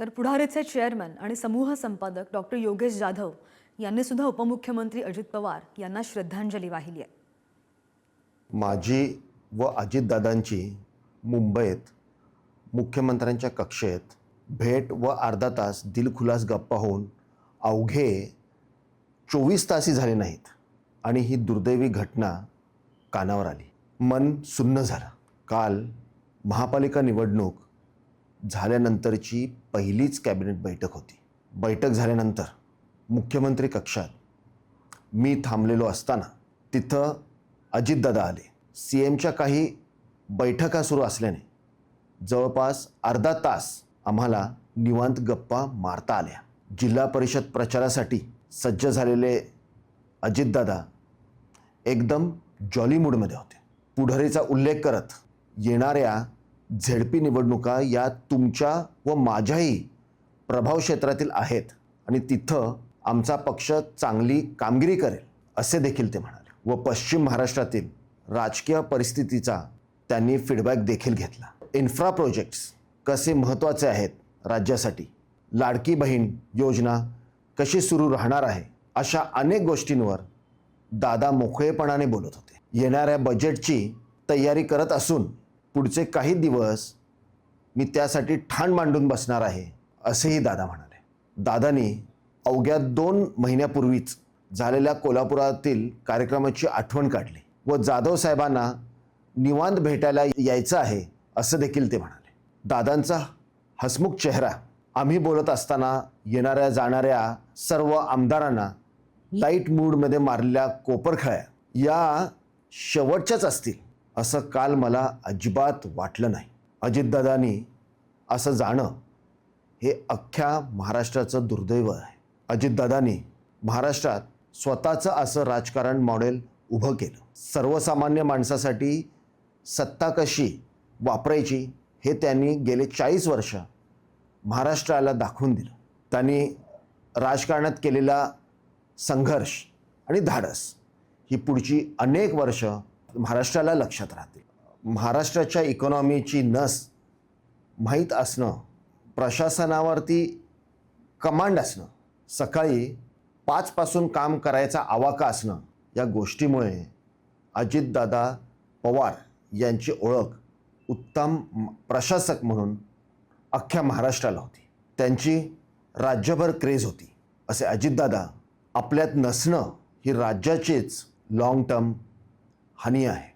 तर पुढारीचे चेअरमन आणि समूह संपादक डॉक्टर योगेश जाधव यांनी सुद्धा उपमुख्यमंत्री अजित पवार यांना श्रद्धांजली वाहिली आहे. माझी व अजितदादांची मुंबईत मुख्यमंत्र्यांच्या कक्षेत भेट व अर्धा तास दिलखुलास गप्पा होऊन अवघे चोवीस तासही झाले नाहीत आणि ही दुर्दैवी घटना कानावर आली. मन सुन्न झालं. काल महापालिका निवडणूक झाल्यानंतरची पहिलीच कॅबिनेट बैठक होती. बैठक झाल्यानंतर मुख्यमंत्री कक्षात मी थांबलेलो असताना तिथं अजितदादा आले. सी एमच्या काही बैठका सुरू असल्याने जवळपास अर्धा तास आम्हाला निवांत गप्पा मारता आल्या. जिल्हा परिषद प्रचारासाठी सज्ज झालेले अजितदादा एकदम जॉली मूडमध्ये होते. पुढारीचा उल्लेख करत येणाऱ्या झेडपी निवडणुका या तुमच्या व माझ्याही प्रभाव क्षेत्रातील आहेत आणि तिथं आमचा पक्ष चांगली कामगिरी करेल असे देखील ते म्हणाले. व पश्चिम महाराष्ट्रातील राजकीय परिस्थितीचा त्यांनी फीडबॅक देखील घेतला. इन्फ्रा प्रोजेक्ट्स कसे महत्त्वाचे आहेत राज्यासाठी? लाडकी बहीण योजना कशी सुरू राहणार आहे? अशा अनेक गोष्टींवर दादा मोकळेपणाने बोलत होते. येणाऱ्या बजेटची तयारी करत असून पुढचे काही दिवस मी त्यासाठी ठाण मांडून बसणार आहे असेही दादा म्हणाले. दादानी अवघ्या दोन महिन्यापूर्वीच झालेल्या कोल्हापुरातील कार्यक्रमाची आठवण काढली व जाधव साहेबांना निवांत भेटायला यायचं आहे असं देखील ते म्हणाले. दादांचा हसमुख चेहरा आम्ही बोलत असताना येणाऱ्या जाणाऱ्या सर्व आमदारांना लाइट मूडमध्ये मारलेल्या कोपरखळ्या या शेवटच्याच असतील. असं काल मला अजिबात वाटलं नाही. अजितदादांनी असं जाणं हे अख्ख्या महाराष्ट्राचं दुर्दैव आहे. अजितदादांनी महाराष्ट्रात स्वतःचं असं राजकारण मॉडेल उभं केलं. सर्वसामान्य माणसासाठी सत्ता कशी वापरायची हे त्यांनी गेले चाळीस वर्ष महाराष्ट्राला दाखवून दिलं. त्यांनी राजकारणात केलेला संघर्ष आणि धाडस ही पुढची अनेक वर्ष महाराष्ट्राला लक्षात राहतील. महाराष्ट्राच्या इकॉनॉमीची नस माहीत असणं प्रशासनावरती कमांड असणं सकाळी पाचपासून काम करायचा आवाका असणं या गोष्टीमुळे अजितदादा पवार यांची ओळख उत्तम प्रशासक म्हणून अख्ख्या महाराष्ट्राला होती. त्यांची राज्यभर क्रेज होती. असे अजितदादा आपल्यात नसणं ही राज्याचीच लाँग टर्म हानी आहे.